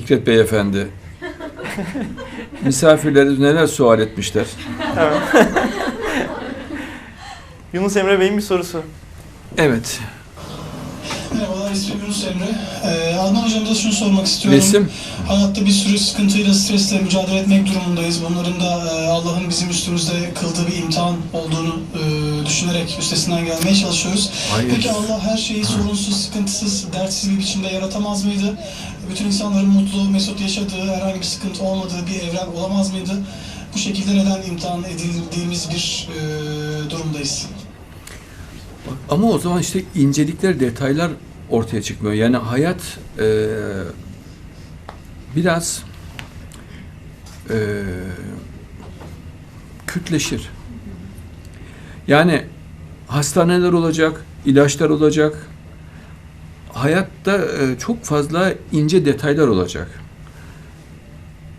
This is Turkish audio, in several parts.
Fikret Beyefendi. Misafirleri neler sual etmişler? Yunus Emre Bey'in bir sorusu. Evet. Merhabalar ismim Yunus Emre. Ee, Adnan hocamıza şunu sormak istiyorum. Resim. Hayatta bir sürü sıkıntıyla, stresle mücadele etmek durumundayız. Bunların da e, Allah'ın bizim üstümüzde kıldığı bir imtihan olduğunu e, düşünerek üstesinden gelmeye çalışıyoruz. Hayır. Peki Allah her şeyi sorunsuz, sıkıntısız, dertsiz bir biçimde yaratamaz mıydı? Bütün insanların mutlu, mesut yaşadığı, herhangi bir sıkıntı olmadığı bir evren olamaz mıydı? Bu şekilde neden imtihan edildiğimiz bir e, durumdayız? Ama o zaman işte incelikler, detaylar ortaya çıkmıyor. Yani hayat e, biraz e, kütleşir. Yani hastaneler olacak, ilaçlar olacak. Hayatta e, çok fazla ince detaylar olacak.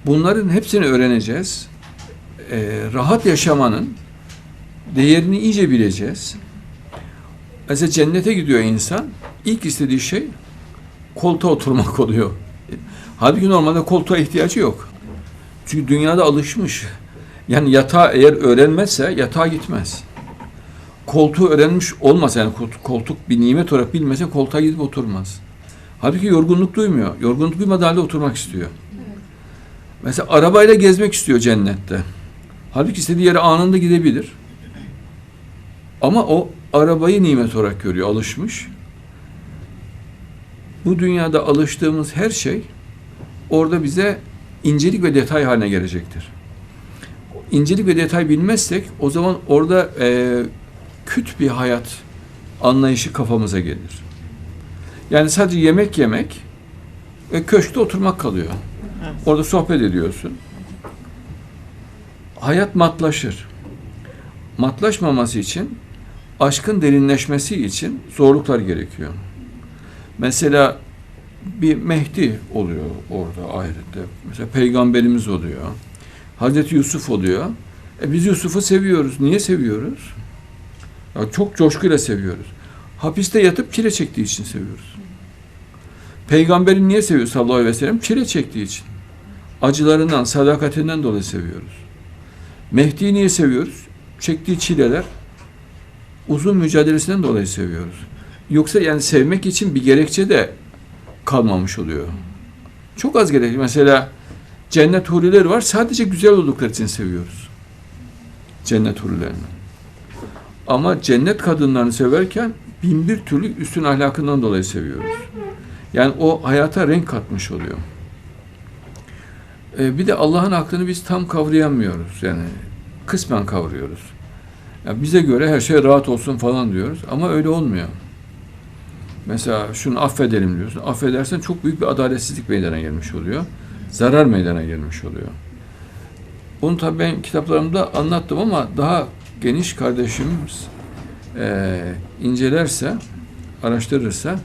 Bunların hepsini öğreneceğiz. E, rahat yaşamanın değerini iyice bileceğiz. Mesela cennete gidiyor insan. ilk istediği şey koltuğa oturmak oluyor. Halbuki normalde koltuğa ihtiyacı yok. Çünkü dünyada alışmış. Yani yatağı eğer öğrenmezse yatağa gitmez. Koltuğu öğrenmiş olmasa yani koltuk, bir nimet olarak bilmese koltuğa gidip oturmaz. Halbuki yorgunluk duymuyor. Yorgunluk duymadığı halde oturmak istiyor. Mesela arabayla gezmek istiyor cennette. Halbuki istediği yere anında gidebilir. Ama o arabayı nimet olarak görüyor, alışmış. Bu dünyada alıştığımız her şey orada bize incelik ve detay haline gelecektir. İncelik ve detay bilmezsek o zaman orada e, küt bir hayat anlayışı kafamıza gelir. Yani sadece yemek yemek ve köşkte oturmak kalıyor. Evet. Orada sohbet ediyorsun. Hayat matlaşır. Matlaşmaması için aşkın derinleşmesi için zorluklar gerekiyor. Mesela bir Mehdi oluyor orada ahirette. Mesela peygamberimiz oluyor. Hazreti Yusuf oluyor. E biz Yusuf'u seviyoruz. Niye seviyoruz? Çok coşkuyla seviyoruz. Hapiste yatıp çile çektiği için seviyoruz. Peygamberi niye seviyoruz sallallahu aleyhi ve sellem? Çile çektiği için. Acılarından, sadakatinden dolayı seviyoruz. Mehdi'yi niye seviyoruz? Çektiği çileler, uzun mücadelesinden dolayı seviyoruz. Yoksa yani sevmek için bir gerekçe de kalmamış oluyor. Çok az gerek. Mesela cennet hurileri var. Sadece güzel oldukları için seviyoruz. Cennet hurilerini. Ama cennet kadınlarını severken bin bir türlü üstün ahlakından dolayı seviyoruz. Yani o hayata renk katmış oluyor. Ee, bir de Allah'ın aklını biz tam kavrayamıyoruz. Yani kısmen kavruyoruz. Ya bize göre her şey rahat olsun falan diyoruz ama öyle olmuyor. Mesela şunu affedelim diyorsun. Affedersen çok büyük bir adaletsizlik meydana gelmiş oluyor. Zarar meydana gelmiş oluyor. Bunu tabii ben kitaplarımda anlattım ama daha geniş kardeşimiz eee incelerse, araştırırsa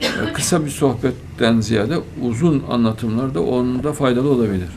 e, kısa bir sohbetten ziyade uzun anlatımlarda onun da faydalı olabilir.